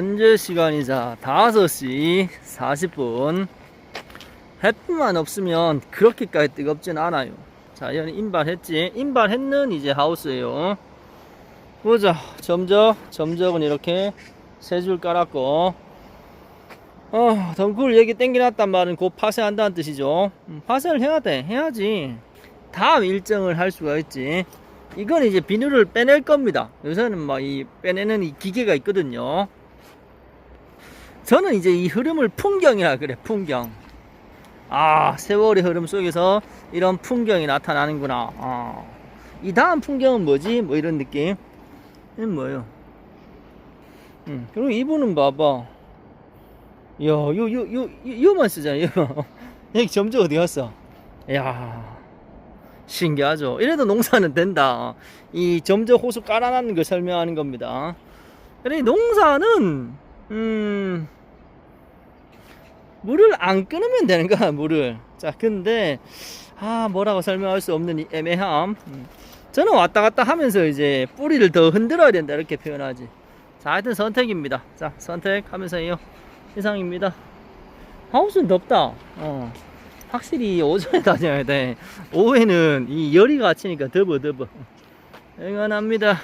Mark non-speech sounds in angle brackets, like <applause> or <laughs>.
현재 시간이 자 5시 40분. 햇빛만 없으면 그렇게까지 뜨겁진 않아요. 자 여기 인발했지? 인발했는 이제 하우스예요. 보자. 점적 점적은 이렇게 세 줄 깔았고. 어 덩굴 여기 땡겨놨단 말은 곧 파쇄한다는 뜻이죠. 음, 파쇄를 해야 돼. 해야지. 다음 일정을 할 수가 있지. 이건 이제 비누를 빼낼 겁니다. 요새는 막 이 빼내는 이 기계가 있거든요 저는 이제 이 흐름을 풍경이라 그래 풍경. 아 세월의 흐름 속에서 이런 풍경이 나타나는구나. 아, 이 다음 풍경은 뭐지? 뭐 이런 느낌? 이건 뭐예요? 음, 그리고 이분은 봐봐. 야요요요 요만 쓰잖아 요. <laughs> 여기 점점 어디 갔어? 야 신기하죠. 이래도 농사는 된다. 이 점적 호수 깔아놨는 걸 설명하는 겁니다. 그래 농사는 음 물을 안 끊으면 되는 거야 물을. 자 근데 아 뭐라고 설명할 수 없는 이 애매함. 음. 저는 왔다 갔다 하면서 이제 뿌리를 더 흔들어야 된다 이렇게 표현하지. 자 하여튼 선택입니다. 자 선택하면서 해요. 이상입니다. 하우스는 덥다. 어. 확실히 오전에 <laughs> 다녀야 돼. 오후에는 이 열이 갇히니까 더버 더버 응원합니다